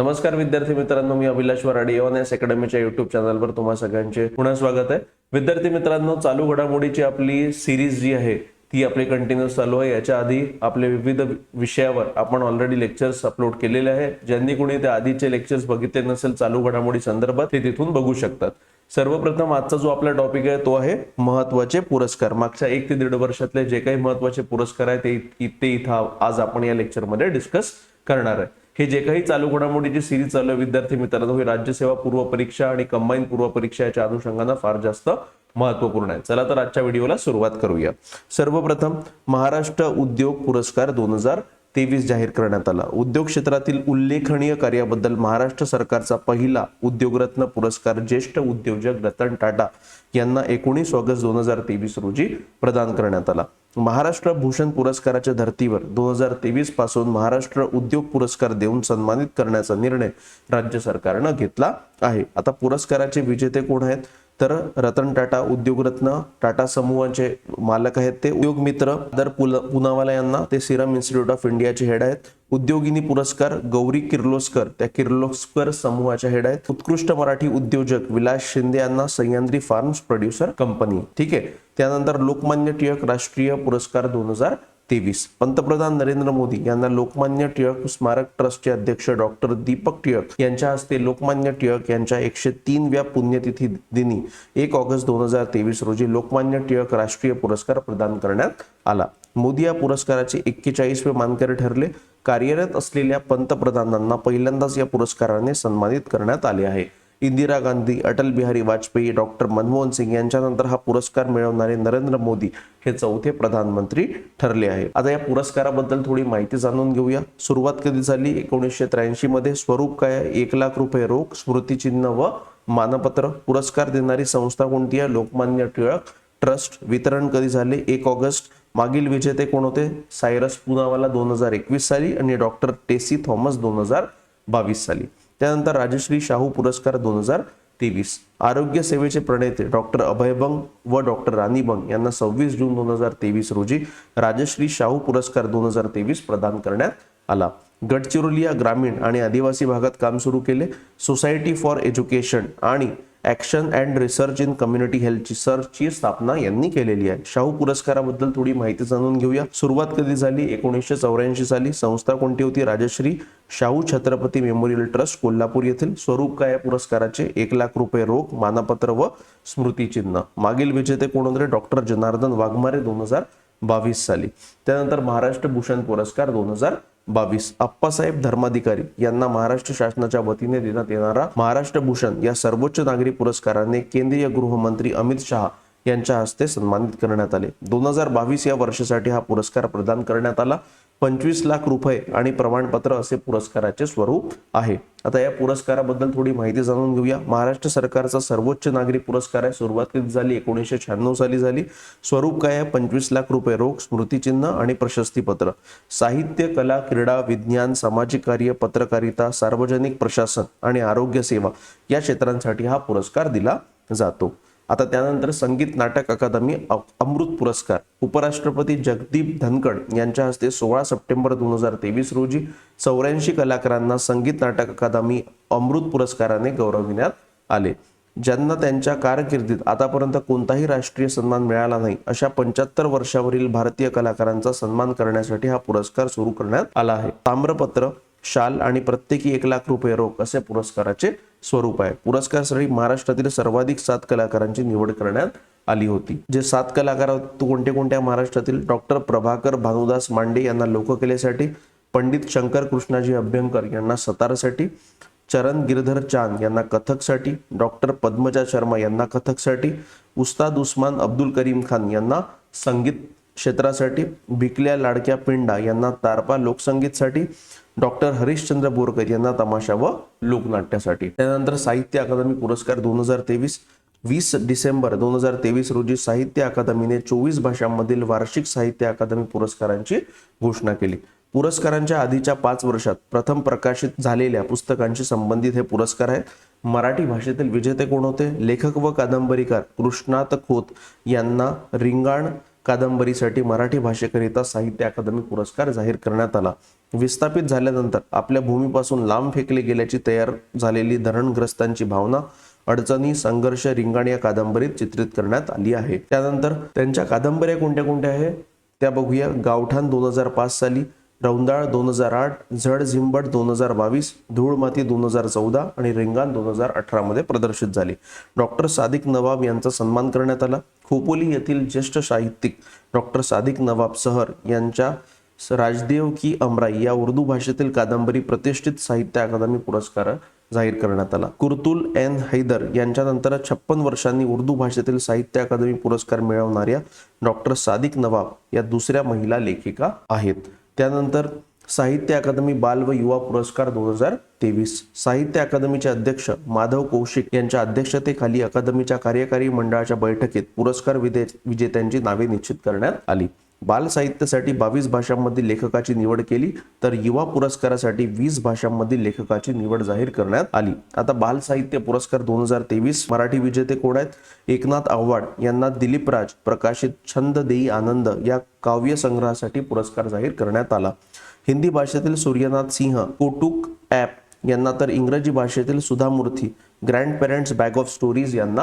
नमस्कार विद्यार्थी मित्रांनो मी Abhilash Varadi A one S अकॅडमीच्या YouTube चॅनलवर तुम्हा सगळ्यांचे पुन्हा स्वागत आहे. विद्यार्थी मित्रांनो चालू घडामोडीची आपली सिरीज जी आहे ती आपली कंटिन्यू चालू आहे. याच्या आधी आपले विविध विषयावर आपण ऑलरेडी लेक्चर्स अपलोड केलेले आहे. ज्यांनी कोणी ते आधीचे लेक्चर्स बघितले नसेल चालू घडामोडी संदर्भात ते तिथून बघू शकतात. सर्वप्रथम आजचा जो आपला टॉपिक आहे तो आहे महत्त्वाचे पुरस्कार. मागच्या एक ते दीड वर्षातले जे काही महत्त्वाचे पुरस्कार आहेत ते ते इथं आज आपण या लेक्चरमध्ये डिस्कस करणार आहे. हे जे काही चालू घडामोडीची सिरीज चालू आहे विद्यार्थी मित्रांनो ही राज्यसेवा पूर्व परीक्षा आणि कंबाईन पूर्व परीक्षा याच्या अनुषंगानं फार जास्त महत्त्वपूर्ण आहे. चला तर आजच्या व्हिडिओला सुरुवात करूया. सर्वप्रथम महाराष्ट्र उद्योग पुरस्कार दोन हजार तेवीस जाहीर करण्यात आला. उद्योग क्षेत्रातील उल्लेखनीय कार्याबद्दल महाराष्ट्र सरकारचा पहिला उद्योगरत्न पुरस्कार ज्येष्ठ उद्योजक रतन टाटा यांना एकोणीस ऑगस्ट दोन हजार तेवीस रोजी प्रदान करण्यात आला. महाराष्ट्र भूषण पुरस्काराच्या धर्तीवर दोन हजार तेवीसपासून महाराष्ट्र उद्योग पुरस्कार देऊन सन्मानित करण्याचा निर्णय राज्य सरकारनं घेतला आहे. आता पुरस्काराचे विजेते कोण आहेत? तर रतन टाटा उद्योगरत्न टाटा समूहाचे मालक आहेत ते. उद्योग मित्र दर पुनावाला यांना ते सिरम इन्स्टिट्यूट ऑफ इंडियाचे हेड आहेत. उद्योगिनी पुरस्कार गौरी किर्लोस्कर त्या किर्लोस्कर समूहाच्या हेड आहेत. उत्कृष्ट मराठी उद्योजक विलास शिंदे यांना सह्याद्री फार्म्स प्रोड्युसर कंपनी ठीक आहे? त्यानंतर लोकमान्य टिळक राष्ट्रीय पुरस्कार दोन हजार तेवीस. पंतप्रधान नरेंद्र मोदी यांना लोकमान्य टिळक स्मारक ट्रस्टचे अध्यक्ष डॉक्टर दीपक टिळक यांच्या हस्ते लोकमान्य टिळक यांच्या एकशे तीनव्या पुण्यतिथी दिनी एक ऑगस्ट दोन हजार तेवीस रोजी लोकमान्य टिळक राष्ट्रीय पुरस्कार प्रदान करण्यात आला. मोदी या पुरस्काराचे एक्केचाळीसवे मानकरी ठरले. कार्यरत असलेल्या पंतप्रधानांना पहिल्यांदाच या पुरस्काराने सन्मानित करण्यात आले आहे. इंदिरा गांधी अटल बिहारी वाजपेयी डॉक्टर मनमोहन सिंग यांच्यानंतर हा पुरस्कार मिळवणारे नरेंद्र मोदी हे चौथे प्रधानमंत्री ठरले आहे आता या पुरस्काराबद्दल थोडी माहिती जाणून घेऊया. सुरुवात कधी झाली? एकोणीसशे त्र्याऐंशी मध्ये स्वरूप काय एक लाख रुपये रोख स्मृतिचिन्ह व मानपत्र. पुरस्कार देणारी संस्था कोणती आहे? लोकमान्य टिळक ट्रस्ट. वितरण कधी झाले? एक ऑगस्ट. मागील विजेते कोण होते? सायरस पुनावाला दोन हजार एकवीस साली आणि डॉक्टर टेसी थॉमस दोन हजार बावीस साली. त्यानंतर राजश्री शाहू पुरस्कार दोन हजार तेवीस. आरोग्य सेवेचे प्रणेते डॉक्टर अभय बंग व डॉक्टर राणी बंग यांना सव्वीस जून दोन हजार तेवीस रोजी राजश्री शाहू पुरस्कार दोन हजार तेवीस प्रदान करण्यात आला. गडचिरोली या ग्रामीण आणि आदिवासी भागात काम सुरू केले. सोसायटी फॉर एज्युकेशन आणि action and research in community हेल्थची सर्चची स्थापना यांनी केलेली आहे. शाहू पुरस्काराबद्दल थोडी माहिती जाणून घेऊया. सुरुवात कधी झाली? एकोणीसशे चौऱ्याऐंशी साली. संस्था कोणती होती? राजश्री शाहू छत्रपती मेमोरियल ट्रस्ट कोल्हापूर येथील स्वरूप काय पुरस्काराचे एक लाख रुपये रोख मानपत्र व स्मृतिचिन्ह मागील विजेते कोण होते? डॉक्टर जनार्दन वाघमारे दोन हजार बावीस साली. त्यानंतर महाराष्ट्र भूषण पुरस्कार दोन हजार बावीस. अप्पासाहेब धर्माधिकारी यांना महाराष्ट्र शासनाच्या वतीने देण्यात येणारा महाराष्ट्र भूषण या सर्वोच्च नागरी पुरस्काराने केंद्रीय गृहमंत्री अमित शहा यांच्या हस्ते सन्मानित करण्यात आले. दोन हजार बावीस या वर्षासाठी हा पुरस्कार प्रदान करण्यात आला. पंचवीस लाख रुपये आणि प्रमाणपत्र असे पुरस्काराचे स्वरूप आहे. आता या पुरस्काराबद्दल थोडी माहिती जाणून घेऊया. महाराष्ट्र सरकारचा सर्वोच्च नागरी पुरस्कार आहे. सुरुवात कधी झाली एकोणीसशे शहाण्णव साली झाली. स्वरूप काय आहे? पंचवीस लाख रुपये रोख स्मृतिचिन्ह आणि प्रशस्तीपत्र. साहित्य कला क्रीडा विज्ञान सामाजिक कार्य पत्रकारिता सार्वजनिक प्रशासन आणि आरोग्य सेवा या क्षेत्रांसाठी हा पुरस्कार दिला जातो. आता त्यानंतर संगीत नाटक अकादमी अमृत पुरस्कार. उपराष्ट्रपती जगदीप धनकड यांच्या हस्ते सोळा सप्टेंबर दोन हजार तेवीस रोजी चौऱ्याऐंशी कलाकारांना संगीत नाटक अकादमी अमृत पुरस्काराने गौरविण्यात आले. ज्यांना त्यांच्या कारकिर्दीत आतापर्यंत कोणताही राष्ट्रीय सन्मान मिळाला नाही अशा पंच्याहत्तर वर्षावरील भारतीय कलाकारांचा सन्मान करण्यासाठी हा पुरस्कार सुरू करण्यात आला आहे. ताम्रपत्र शाल आणि प्रत्येकी एक लाख रुपये रोख असे पुरस्काराचे स्वरूप आहे. पुरस्कारासाठी महाराष्ट्रातील सर्वाधिक सात कलाकारांची निवड करण्यात आली होती. जे सात कलाकार कोणते कोणत्या महाराष्ट्रातील? डॉक्टर प्रभाकर भानुदास मांडे यांना लोककलेसाठी पंडित शंकर कृष्णाजी अभ्यंकर यांना सतारसाठी चरण गिरधर चांद यांना कथकसाठी डॉक्टर पद्मजा शर्मा यांना कथकसाठी उस्ताद उस्मान अब्दुल करीम खान यांना संगीत क्षेत्रासाठी भिकल्या लाडक्या पिंडा यांना तारपा लोकसंगीतसाठी डॉक्टर हरिश्चंद्र बोरकर यांना तमाशा व लोकनाट्यासाठी. त्यानंतर साहित्य अकादमी पुरस्कार दोन हजार तेवीस वीस डिसेंबर दोन हजार तेवीस रोजी साहित्य अकादमीने चोवीस भाषांमधील वार्षिक साहित्य अकादमी पुरस्कारांची घोषणा केली. पुरस्कारांच्या आधीच्या पाच वर्षात प्रथम प्रकाशित झालेल्या पुस्तकांशी संबंधित हे पुरस्कार आहेत. मराठी भाषेतील विजेते कोण होते? लेखक व कादंबरीकार कृष्णात खोत यांना रिंगाण कादंबरीसाठी मराठी भाषेकरिता साहित्य अकादमी पुरस्कार जाहीर करण्यात आला. विस्थापित झाल्यानंतर आपल्या भूमीपासून लांब फेकले गेल्याची तयार झालेली धरणग्रस्तांची भावना अडचणी संघर्ष रिंगण या कादंबरीत चित्रित करण्यात आली आहे. त्यानंतर त्यांच्या कादंबऱ्या कोणत्या कोणत्या आहे त्या बघूया. गावठाण दोन हजार पाच साली रौंदाळ दोन हजार आठ झड झिंबट दोन हजार बावीस धूळ माती दोन हजार चौदा आणि रिंगाण दोन हजार अठरामध्ये प्रदर्शित झाली. डॉक्टर सादिक नवाब यांचा सन्मान करण्यात आला. खोपोली येथील ज्येष्ठ साहित्यिक डॉक्टर सादिक नवाब सहर यांच्या राजदेव की अमराई या उर्दू भाषेतील कादंबरी प्रतिष्ठित साहित्य अकादमी पुरस्कार जाहीर करण्यात आला. कुर्तुल एन हैदर यांच्यानंतर छप्पन वर्षांनी उर्दू भाषेतील साहित्य अकादमी पुरस्कार मिळवणाऱ्या डॉक्टर सादिक नवाब या दुसऱ्या महिला लेखिका आहेत. त्यानंतर साहित्य अकादमी बाल व युवा पुरस्कार दोन हजार तेवीस. साहित्य अकादमीचे अध्यक्ष माधव कौशिक यांच्या अध्यक्षतेखाली अकादमीच्या कार्यकारी मंडळाच्या बैठकीत पुरस्कार विदे विजेत्यांची नावे निश्चित करण्यात आली. बाल साहित्यासाठी बावीस भाषांमधील लेखकाची निवड केली तर युवा पुरस्कारासाठी वीस भाषांमधील लेखकाची निवड जाहीर करण्यात आली. आता बाल साहित्य पुरस्कार दोन हजार तेवीस मराठी विजेते कोण आहेत? एकनाथ आव्हाड यांना दिलीप राज प्रकाशित छंद देई आनंद या काव्य संग्रहासाठी पुरस्कार जाहीर करण्यात आला. हिंदी भाषेतील सूर्यनाथ सिंह कोटुक ॲप यांना तर इंग्रजी भाषेतील Sudha Murty grand parents bag of stories यांना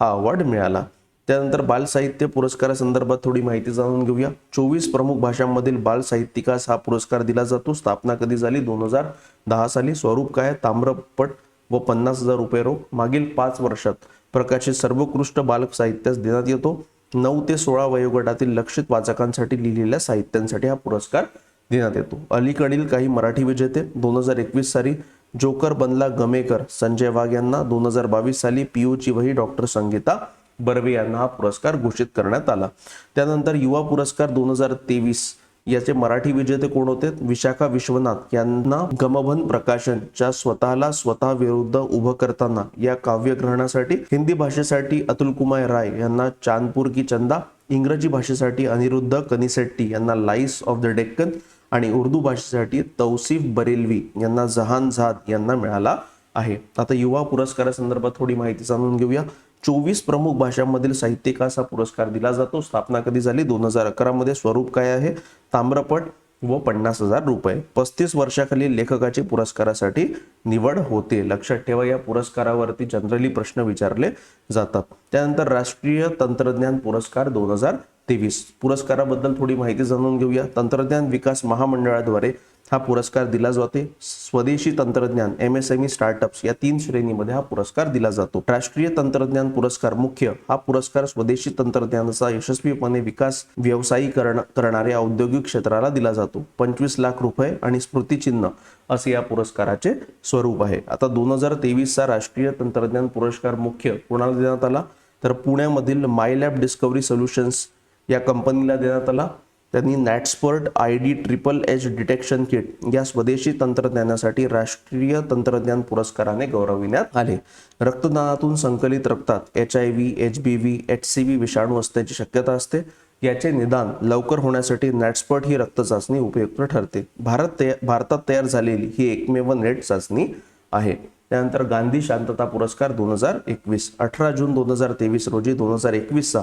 हा अवॉर्ड मिळाला. त्यानंतर बाल साहित्य पुरस्कारासंदर्भात थोडी माहिती जाणून घेऊया. चोवीस प्रमुख भाषांमधील बाल साहित्यिकास हा पुरस्कार दिला जातो. स्थापना कधी झाली? दोन हजार दहा साली. स्वरूप काय? ताम्रपट व पन्नास हजार रुपये रोख. मागील पाच वर्षात प्रकाशित सर्वोत्कृष्ट बालक साहित्यास देण्यात येतो. नऊ ते सोळा वयोगटातील लक्षित वाचकांसाठी लिहिलेल्या साहित्यांसाठी हा पुरस्कार देण्यात येतो. अलीकडील काही मराठी विजेते. दोन हजार एकवीस साली जोकर बनला गमेकर संजय वाघ यांना. दोन हजार बावीस साली पीयूची वही डॉक्टर संगीता बर्वे यांना हा पुरस्कार घोषित करण्यात आला. त्यानंतर युवा पुरस्कार दोन हजार तेवीस याचे मराठी विजेते कोण होते? विशाखा विश्वनाथ यांना गमभन प्रकाशनच्या स्वतःला स्वतः विरुद्ध उभं करताना या काव्यग्रहणासाठी हिंदी भाषेसाठी अतुल कुमार राय यांना चांदपूर की चंदा इंग्रजी भाषेसाठी अनिरुद्ध कनिसेट्टी यांना लाईस ऑफ द डेक्कन आणि उर्दू भाषेसाठी तौसिफ बरेलवी यांना जहान झाद यांना मिळाला आहे. आता युवा पुरस्कारासंदर्भात थोडी माहिती जाणून घेऊया. चोवीस प्रमुख भाषांमधील साहित्यिकास हा पुरस्कार दिला जातो. स्थापना कधी झाली? दोन हजार अकरा मध्ये स्वरूप काय आहे? ताम्रपट व पन्नास हजार रुपये. पस्तीस वर्षाखाली लेखकाची पुरस्कारासाठी निवड होते. लक्षात ठेवा या पुरस्कारावरती जनरली प्रश्न विचारले जातात. त्यानंतर राष्ट्रीय तंत्रज्ञान पुरस्कार दोन हजार तेवीस. पुरस्काराबद्दल थोडी माहिती जाणून घेऊया. तंत्रज्ञान विकास महामंडळाद्वारे हा पुरस्कार दिला जाते स्वदेशी तंत्रज्ञान M S M E startups या तीन श्रेणीमध्ये हा पुरस्कार दिला जातो. राष्ट्रीय तंत्रज्ञान पुरस्कार मुख्य हा पुरस्कार स्वदेशी तंत्रज्ञानाचा यशस्वीपणे विकास व्यवसायीकरण करणाऱ्या औद्योगिक क्षेत्राला दिला जातो. पंचवीस लाख रुपये आणि स्मृतिचिन्ह असे या पुरस्काराचे स्वरूप आहे. आता दोन हजार तेवीसचा राष्ट्रीय तंत्रज्ञान पुरस्कार मुख्य कोणाला देण्यात आला? तर पुण्यामधील मायलॅब डिस्कवरी सोल्युशन्स या कंपनीला देण्यात आला. त्यांनी नॅटस्पर्ट I D triple H detection kit या स्वदेशी तंत्रज्ञानासाठी राष्ट्रीय तंत्रज्ञान पुरस्काराने गौरविण्यात आले. रक्तदानातून संकलित रक्तात H I V H B V H C V विषाणू असण्याची शक्यता असते. याचे निदान लवकर होण्यासाठी नॅटस्पर्ट ही रक्त चाचणी उपयुक्त ठरते. भारत तया भारतात तयार झालेली ही एकमेव नेट चाचणी आहे. त्यानंतर गांधी शांतता पुरस्कार दोन हजार एकवीस अठरा जून दोन हजार तेवीस रोजी दोन हजार एकवीसचा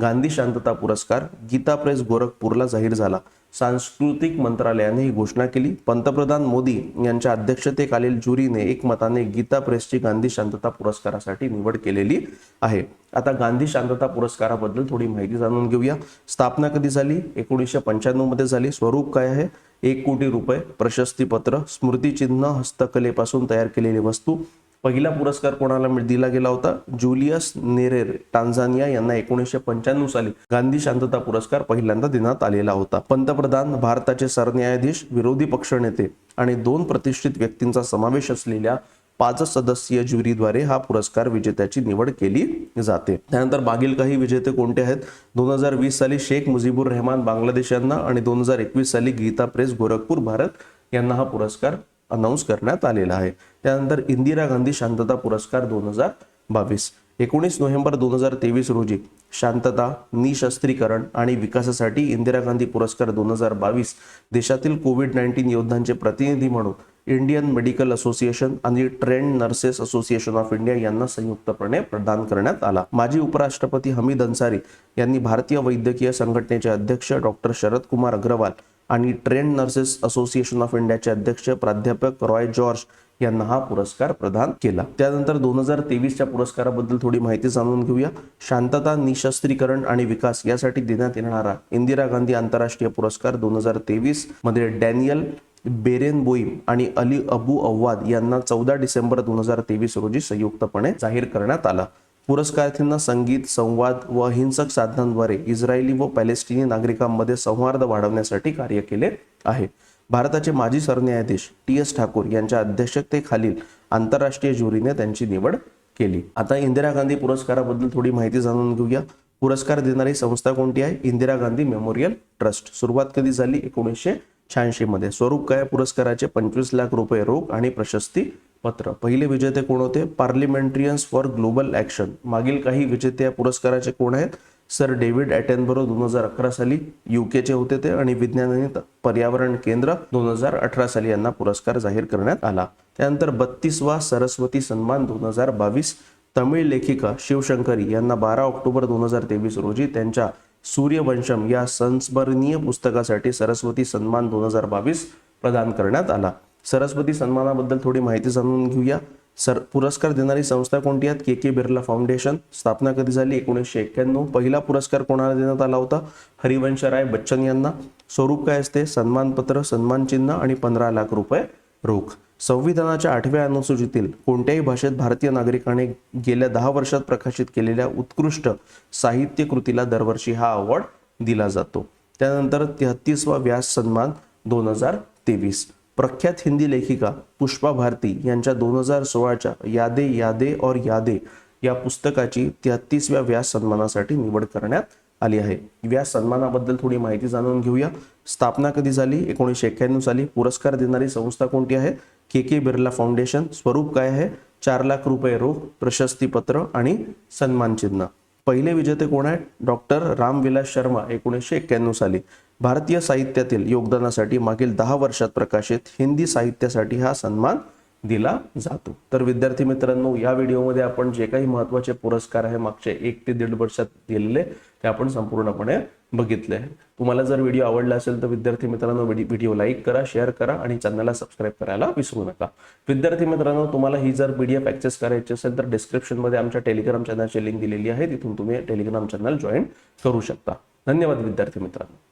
गांधी शांतता पुरस्कार गीता प्रेस गोरखपूरला जाहीर झाला. सांस्कृतिक मंत्रालयाने ही घोषणा केली. पंतप्रधान मोदी यांच्या अध्यक्षतेखालील ज्युरीने एकमताने गीता प्रेसची गांधी शांतता पुरस्कारासाठी निवड केलेली आहे. आता गांधी शांतता पुरस्काराबद्दल थोडी माहिती जाणून घेऊया. स्थापना कधी झाली? एकोणीसशे पंच्याण्णवमध्ये झाली. स्वरूप काय आहे? एक कोटी रुपये प्रशस्तीपत्र स्मृतिचिन्ह हस्तकलेपासून तयार केलेली वस्तू पहिला पुरस्कार कोणाला दिला गेला होता? जुलियस नेरेर टांझानिया यांना एकोणीसशे पंच्याण्णव साली गांधी शांतता पुरस्कार पहिल्यांदा देण्यात आलेला होता. पंतप्रधान भारताचे सरन्यायाधीश विरोधी पक्षनेते आणि दोन प्रतिष्ठित व्यक्तींचा समावेश असलेल्या पाच सदस्यीय ज्युरीद्वारे हा पुरस्कार विजेत्याची निवड केली जाते. त्यानंतर मागील काही विजेते कोणते आहेत? दोन हजार वीस साली शेख मुजीबुर रहमान बांगलादेश यांना आणि दोन हजार एकवीस साली गीता प्रेस गोरखपूर भारत यांना हा पुरस्कार अनाऊन्स करण्यात आलेला आहे. त्यानंतर इंदिरा गांधी शांतता पुरस्कार दोन हजार बावीस. एकोणीस नोव्हेंबर दोन हजार तेवीस रोजी शांतता निशस्त्रीकरण आणि विकासासाठी इंदिरा गांधी पुरस्कार दोन हजार बावीस देशातील कोविड नाईन्टीन योद्धांचे प्रतिनिधी म्हणून इंडियन मेडिकल असोसिएशन आणि trained nurses association of India यांना संयुक्तपणे प्रदान करण्यात आला. माजी उपराष्ट्रपती हमीद अन्सारी यांनी भारतीय वैद्यकीय संघटनेचे अध्यक्ष डॉक्टर शरद कुमार अग्रवाल आणि ट्रेंड नर्सेस असोसिएशन ऑफ इंडियाचे अध्यक्ष प्राध्यापक रॉय जॉर्ज यांना हा पुरस्कार प्रदान केला. त्यानंतर दोन हजार तेवीसच्या पुरस्काराबद्दल थोडी माहिती जाणून घेऊया. शांतता निशस्त्रीकरण आणि विकास यासाठी देण्यात येणारा इंदिरा गांधी आंतरराष्ट्रीय पुरस्कार दोन हजार तेवीसमध्ये डॅनियल बेरेनबोईम आणि अली अबू अव्वाद यांना चौदा डिसेंबर दोन हजार तेवीस रोजी संयुक्तपणे जाहीर करण्यात आला. पुरस्कारार्थींना संगीत संवाद व अहिंसक साधनांद्वारे इस्रायली व पॅलेस्टिनी नागरिकांमध्ये संवाद वाढवण्यासाठी कार्य केले आहे. भारताचे माजी सरन्यायाधीश टी एस ठाकूर यांच्या अध्यक्षतेखालील आंतरराष्ट्रीय ज्युरीने त्यांची निवड केली. आता इंदिरा गांधी पुरस्काराबद्दल थोडी माहिती जाणून घेऊया. पुरस्कार देणारी संस्था कोणती आहे? Indira Gandhi memorial trust. सुरुवात कधी झाली? एकोणीसशे शहाऐंशी मध्ये स्वरूप काय पुरस्काराचे पंचवीस लाख रुपये रोख आणि प्रशस्ती पत्र पहिले विजेते कोण होते? पार्लिमेंट्रियन्स फॉर ग्लोबल ऍक्शन मागील काही विजेते या पुरस्काराचे कोण आहेत? सर डेव्हिड ॲटेनबरो दोन हजार अकरा साली युकेचे होते ते आणि विज्ञान आणि पर्यावरण केंद्र दोन हजार अठरा साली यांना पुरस्कार जाहीर करण्यात आला. त्यानंतर बत्तीसवा सरस्वती सन्मान दोन हजार बावीस तमिळ लेखिका शिवशंकरी यांना बारा ऑक्टोबर दोन हजार तेवीस रोजी त्यांच्या सूर्यवंशम या संस्मरणीय पुस्तकासाठी सरस्वती सन्मान दोन हजार बावीस प्रदान करण्यात आला. सरस्वती सन्मानाबद्दल थोडी माहिती जाणून घेऊया. सर पुरस्कार देणारी संस्था कोणती आहेत? K K Birla foundation. स्थापना कधी झाली? एकोणीसशे एक्क्याण्णव. पहिला पुरस्कार कोणाला देण्यात आला होता? हरिवंशराय बच्चन यांना. स्वरूप काय असते? सन्मानपत्र सन्मान चिन्ह आणि पंधरा लाख रुपये रोख. संविधानाच्या आठव्या अनुसूचीतील कोणत्याही भाषेत भारतीय नागरिकाने गेल्या दहा वर्षात प्रकाशित केलेल्या उत्कृष्ट साहित्य कृतीला दरवर्षी हा अवॉर्ड दिला जातो. त्यानंतर तेहतीसवा व्यास सन्मान दोन हजार तेवीस. प्रख्यात हिंदी लेखिका पुष्पा भारती यांच्या दोन हजार सोळाच्या यादे यादे और यादे या पुस्तकाची तेहतीसव्या व्यास सन्मानासाठी निवड करण्यात आली आहे. व्यास सन्मानाबद्दल थोडी माहिती जाणून घेऊया. स्थापना कधी झाली? एकोणीसशे एक्क्याण्णव साली पुरस्कार देणारी संस्था कोणती आहे? के के बिर्ला फाउंडेशन स्वरूप काय आहे? चार लाख रुपये रोख प्रशस्तीपत्र आणि सन्मान चिन्ह पहिले विजेते कोण आहेत? डॉक्टर रामविलास शर्मा एकोणीसशे एक्क्याण्णव साली. भारतीय साहित्यातील योगदानासाठी मागील दहा वर्षात प्रकाशित हिंदी साहित्यासाठी हा सन्मान दिला जातो. तर विद्यार्थी मित्रांनो या व्हिडिओमध्ये आपण जे काही महत्त्वाचे पुरस्कार आहे मागचे एक ते दीड वर्षात दिलेले ते आपण संपूर्णपणे बघितले आहे तुम्हाला जर व्हिडिओ आवडला असेल तर विद्यार्थी मित्रांनो व्हिडिओ लाईक करा शेअर करा आणि चॅनलला सबस्क्राईब करायला विसरू नका. विद्यार्थी मित्रांनो तुम्हाला ही जर पीडीएफ ऍक्सेस करायची असेल तर डिस्क्रिप्शनमध्ये आमच्या टेलिग्राम चॅनलची लिंक दिलेली आहे तिथून तुम्ही टेलिग्राम चॅनल जॉईन करू शकता. धन्यवाद विद्यार्थी मित्रांनो.